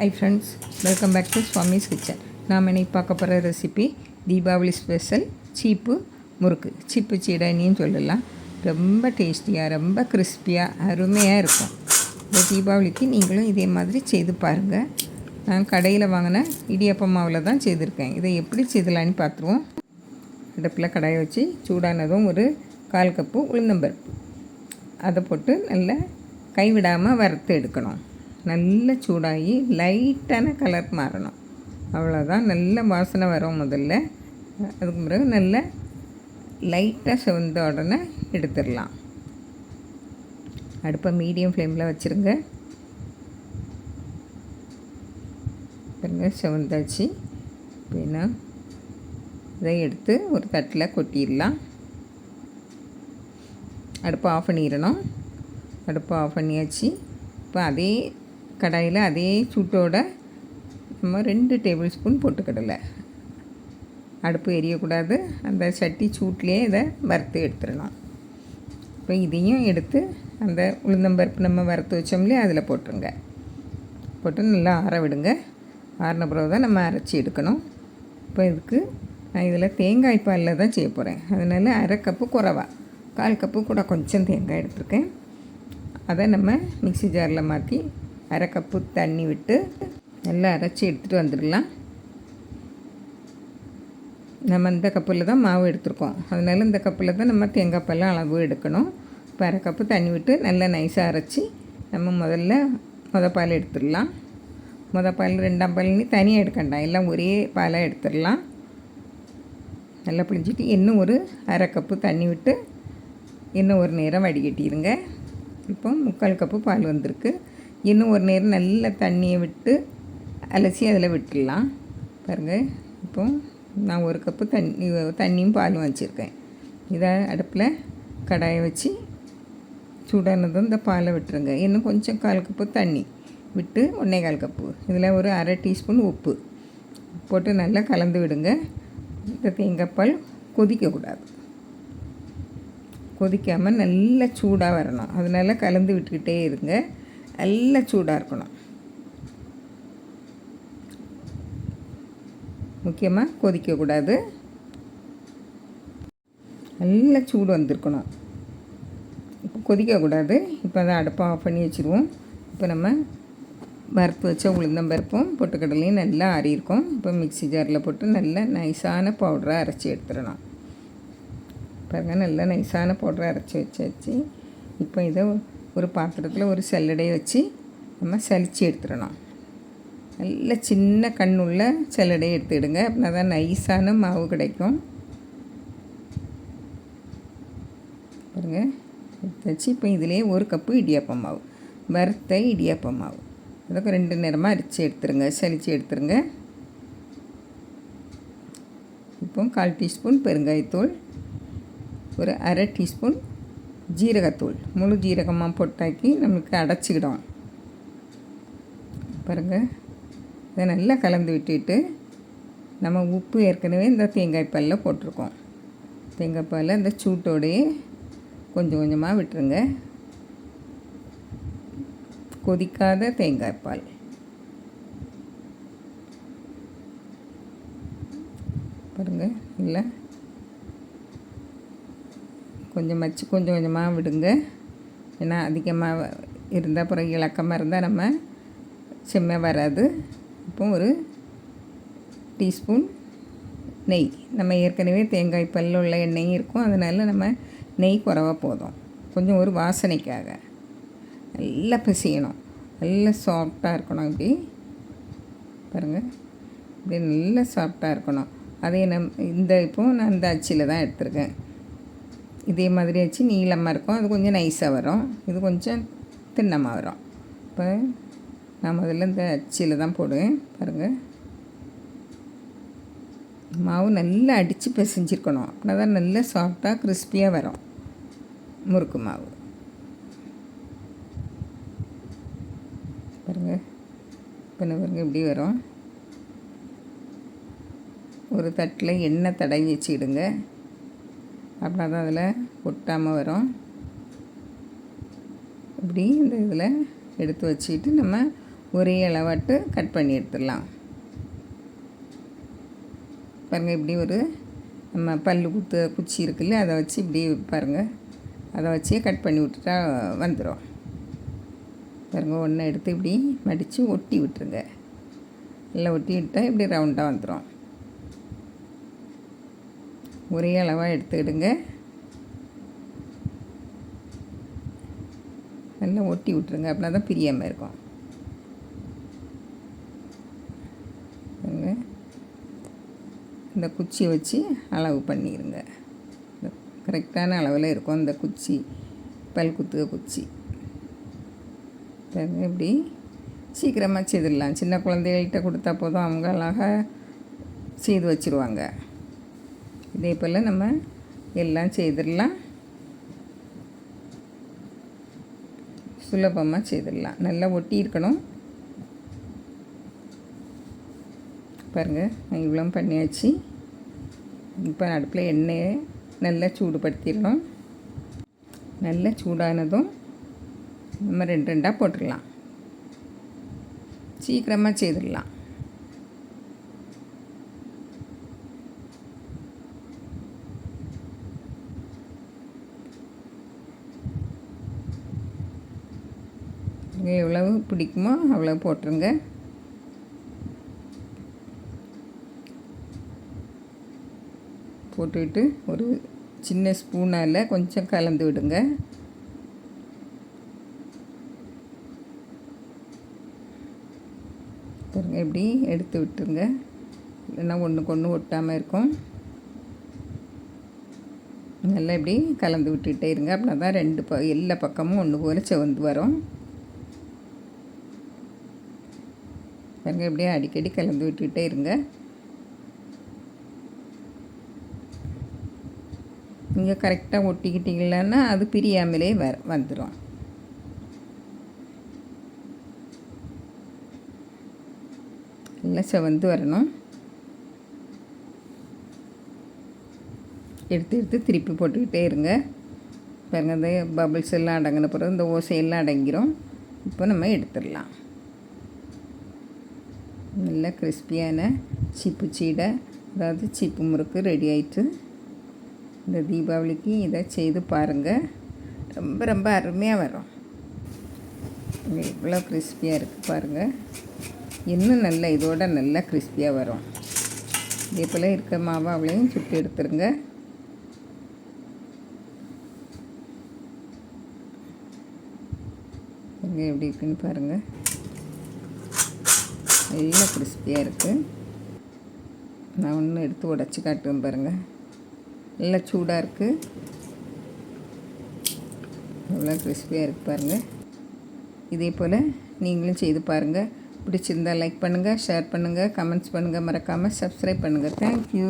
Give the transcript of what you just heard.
Hi friends welcome back to Swamis kitchen நாம் இன்னைக்கு பார்க்க போகிற ரெசிபி தீபாவளி ஸ்பெஷல் சீப்பு முறுக்கு. சீப்பு சீடனின்னு சொல்லலாம். ரொம்ப டேஸ்டியாக ரொம்ப கிறிஸ்பியாக அருமையாக இருக்கும். இந்த தீபாவளிக்கு நீங்களும் இதே மாதிரி செய்து பாருங்கள் நான் கடையில் வாங்கின இடியப்ப மாவில் தான் செய்திருக்கேன். இதை எப்படி செய்தலான்னு பார்த்துருவோம். அடுப்பில் கடாயை வச்சு சூடானதும் ஒரு கால் கப்பு உளுந்தம்பருப்பு. அதை போட்டு நல்லா கைவிடாமல் வறுத்து எடுக்கணும். நல்ல சூடாகி லைட்டான கலர் மாறணும். அவ்வளோதான் நல்ல வாசனை வரும் முதல்ல. அதுக்கு பிறகு நல்ல லைட்டாக செவந்த உடனே எடுத்துடலாம். அடுப்பை மீடியம் ஃப்ளேமில் வச்சுருங்க. பாருங்க செவந்தாச்சு. அப்படின்னா இதை எடுத்து ஒரு தட்டில் கொட்டிடலாம். அடுப்பை ஆஃப் பண்ணிடணும். அடுப்பை ஆஃப் பண்ணியாச்சு. இப்போ அதே கடாயில் அதே சூட்டோட நம்ம ரெண்டு டேபிள் ஸ்பூன் போட்டுக்கிடலை. அடுப்பு எரியக்கூடாது. அந்த சட்டி சூட்லேயே இதை வறுத்து எடுத்துடலாம். இப்போ இதையும் எடுத்து அந்த உளுந்தம்பருப்பு நம்ம வறுத்து வச்சோம்லே அதில் போட்டுருங்க. போட்டு நல்லா ஆற விடுங்க. ஆறின பிறகு தான் நம்ம அரைச்சி எடுக்கணும். இப்போ இதுக்கு நான் இதில் தேங்காய் பாலில் தான் செய்ய போகிறேன். அதனால் அரை கப்பு குறவா. கால் கப்பு கூட கொஞ்சம் தேங்காய் எடுத்திருக்கேன். அதை நம்ம மிக்சி ஜாரில் மாற்றி அரை கப்பு தண்ணி விட்டு நல்லா அரைச்சி எடுத்துகிட்டு வந்துடலாம். நம்ம இந்த கப்பில் தான் மாவு எடுத்திருக்கோம். அதனால் இந்த கப்பில் தான் நம்ம தேங்காய் அளவு எடுக்கணும். இப்போ அரை கப்பு தண்ணி விட்டு நல்லா நைஸாக அரைச்சி நம்ம முதல்ல முத பால் எடுத்துடலாம். முத பால் ரெண்டாம் பால்னு தனியாக எடுக்கண்டாம் எல்லாம் ஒரே பாலாக எடுத்துடலாம். நல்லா பிழிஞ்சிட்டு இன்னும் ஒரு அரை கப்பு தண்ணி விட்டு இன்னும் ஒரு நேரம் வடிகட்டிடுங்க இப்போ முக்கால் கப்பு பால் வந்திருக்கு. இன்னும் ஒரு நேரம் நல்ல தண்ணியை விட்டு அலசி அதில் விட்டுடலாம். பாருங்கள் இப்போ நான் ஒரு கப்பு தண்ணி தண்ணியும் பாலும் வச்சுருக்கேன். இதை அடுப்பில் கடாயை வச்சு சூடானதும் இந்த பாலை விட்டுருங்க. இன்னும் கொஞ்சம் கால் கப்பு தண்ணி விட்டு ஒன்றே கால் கப்பு. இதில் ஒரு அரை டீஸ்பூன் உப்பு போட்டு நல்லா கலந்து விடுங்க. இந்த தேங்காய் பால் கொதிக்கக்கூடாது. கொதிக்காமல் நல்லா சூடாக வரணும். அதனால் கலந்து விட்டுக்கிட்டே இருங்க. நல்ல சூடாக இருக்கணும். முக்கியமாக கொதிக்கக்கூடாது நல்ல சூடு வந்திருக்கணும். இப்போ கொதிக்கக்கூடாது இப்போ அதை அடுப்பை ஆஃப் பண்ணி வச்சுருவோம். இப்போ நம்ம வறுத்து வச்ச உளுந்தம்பருப்பும் பொட்டுக்கடலையும் நல்லா அறியிருக்கோம் இப்போ மிக்சி ஜாரில் போட்டு நல்லா நைஸான பவுடராக அரைச்சி எடுத்துடணும். பாருங்கள் நல்லா நைஸான பவுடரை அரைச்சி வச்சாச்சு. இப்போ இதை ஒரு பாத்திரத்தில் ஒரு செல்லடையை வச்சு நம்ம சலித்து எடுத்துடணும். நல்ல சின்ன கண்ணுள்ள செல்லடையை எடுத்துடுங்க. அப்படின்னா தான் நைஸான மாவு கிடைக்கும். பாருங்கள் வச்சு இப்போ இதிலே ஒரு கப்பு இடியாப்பம் மாவு. வறுத்த இடியாப்பம் மாவு. அதுக்கு ரெண்டு நேரமாக அரிச்சு எடுத்துருங்க சலித்து எடுத்துருங்க இப்போ கால் டீஸ்பூன் பெருங்காயத்தூள். ஒரு அரை டீஸ்பூன் ஜீரகத்தூள் முழு ஜீரகமாக போட்டாக்கி நம்மளுக்கு அடைச்சிக்கிடும். பாருங்கள் இதை நல்லா கலந்து விட்டுட்டு நம்ம உப்பு ஏற்கனவே இந்த தேங்காய் பாலில் போட்டிருக்கோம். தேங்காய் பாலில் இந்த சூட்டோடையே கொஞ்சம் கொஞ்சமாக விட்டுருங்க. கொதிக்காத தேங்காய் பால். பாருங்கள் இல்லை கொஞ்சம் வச்சு கொஞ்சம் கொஞ்சமாக விடுங்க. ஏன்னா அதிகமாக இருந்தால் அப்புறம் இலக்கமாக இருந்தால் நம்ம செம்மை வராது. இப்போ ஒரு டீஸ்பூன் நெய். நம்ம ஏற்கனவே தேங்காய் பல்ல உள்ள எண்ணெய் இருக்கும். அதனால் நம்ம நெய் குறவா போதும். கொஞ்சம் ஒரு வாசனைக்காக. நல்லா பிசையணும். நல்லா சாஃப்டாக இருக்கணும் இப்படி பாருங்கள் இப்படி நல்லா சாஃப்டாக இருக்கணும். அதே நம் இந்த இப்போ நான் இந்த அச்சியில் தான் எடுத்திருக்கேன். இதே மாதிரி வச்சு நீளமாக இருக்கும். அது கொஞ்சம் நைஸாக வரும். இது கொஞ்சம் தின்னமாக வரும். இப்போ நான் முதல்ல இந்த அச்சியில் தான் போடுவேன். பாருங்கள் மாவு நல்லா அடித்து பிசைஞ்சிருக்கணும். அப்படின்னா தான் நல்லா சாஃப்டாக கிறிஸ்பியாக வரும். முறுக்கு மாவு. பாருங்கள் இப்போ பாருங்க இப்படி வரும். ஒரு தட்டில் எண்ணெய் தடவி வச்சுக்கிடுங்க. அப்படின்னா தான் அதில் ஒட்டாமல் வரும். இப்படி இந்த இதில் எடுத்து வச்சுக்கிட்டு நம்ம ஒரே அளவாட்டு கட் பண்ணி எடுத்துடலாம். பாருங்கள் இப்படி ஒரு நம்ம பல்லு குத்து குச்சி இருக்குல்ல அதை வச்சு இப்படி பாருங்கள் அதை வச்சே கட் பண்ணி விட்டுட்டா வந்துடும் பாருங்கள் ஒன்றை எடுத்து இப்படி மடித்து ஒட்டி விட்டுருங்க. நல்லா ஒட்டி விட்டால் இப்படி ரவுண்டாக வந்துடும் ஒரே அளவாக எடுத்துக்கிடுங்க. நல்லா ஒட்டி விட்ருங்க அப்படின்னா தான் பிரியாமல் இருக்கும். இந்த குச்சியை வச்சு அளவு பண்ணிடுங்க கரெக்டான அளவில் இருக்கும் இந்த குச்சி. பல் குத்துக குச்சி. பாருங்க இப்படி சீக்கிரமாக செய்திடலாம் சின்ன குழந்தைகள்கிட்ட கொடுத்தா போதும். அவங்க அழகாக செய்து வச்சுருவாங்க. இதே போல் நம்ம எல்லாம் செய்திடலாம். சுலபமாக செய்திடலாம். நல்லா ஒட்டி இருக்கணும். பாருங்கள் நான் இவ்வளோ பண்ணியாச்சு. இப்போ அடுப்பில் எண்ணெயை நல்லா சூடுபடுத்திடணும். நல்லா சூடானதும் நம்ம ரெண்டு ரெண்டாக போட்டுடலாம். சீக்கிரமாக செய்திடலாம். இங்கே எவ்வளவு பிடிக்குமோ அவ்வளோ போட்டுருங்க. போட்டுக்கிட்டு ஒரு சின்ன ஸ்பூனால் கொஞ்சம் கலந்து விடுங்க. பாருங்க இப்படி எடுத்து விட்டுருங்க. இல்லைன்னா ஒன்றுக்கு ஒன்று ஒட்டாமல் இருக்கும். நல்லா இப்படி கலந்து விட்டுகிட்டே இருங்க. அப்படின்னா தான் ரெண்டு ப எல்லா பக்கமும் ஒன்று போல் செவந்து வரும். பாருங்க இப்படியே அடிக்கடி கலந்து விட்டுக்கிட்டே இருங்க. நீங்கள் கரெக்டாக ஒட்டிக்கிட்டீங்களன்னா அது பிரியாமலே வ வந்துடும் நல்லா செவந்து வரணும். எடுத்து எடுத்து திருப்பி போட்டுக்கிட்டே இருங்க. பாருங்கள் இந்த பபிள்ஸ் எல்லாம் அடங்கின பிறகு இந்த ஓசையெல்லாம் அடங்கிரும். இப்போ நம்ம எடுத்துடலாம். நல்ல கிறிஸ்பியான சிப்பு சீடை அதாவது சிப்பு முறுக்கு ரெடி ஆயிட்டு இந்த தீபாவளிக்கு இதை செய்து பாருங்கள் ரொம்ப ரொம்ப அருமையாக வரும். இங்க இவ்வளோ கிறிஸ்பியாக இருக்குது பாருங்கள் இன்னும் நல்ல இதோட நல்லா கிறிஸ்பியாக வரும். இதே போல் இருக்க மாவை அவளையும் சுட்டு எடுத்துருங்க. இங்கே எப்படி இருக்குன்னு பாருங்கள் நல்லா கிறிஸ்பியாக இருக்குது நான் ஒன்று எடுத்து உடச்சி காட்டுவேன் பாருங்கள் நல்லா சூடாக இருக்குது நல்லா கிறிஸ்பியாக இருக்குது பாருங்கள் இதே போல் நீங்களும் செய்து பாருங்கள் பிடிச்சிருந்தால் லைக் பண்ணுங்கள் ஷேர் பண்ணுங்கள் கமெண்ட்ஸ் பண்ணுங்கள் மறக்காமல் சப்ஸ்கிரைப் பண்ணுங்கள் தேங்க்யூ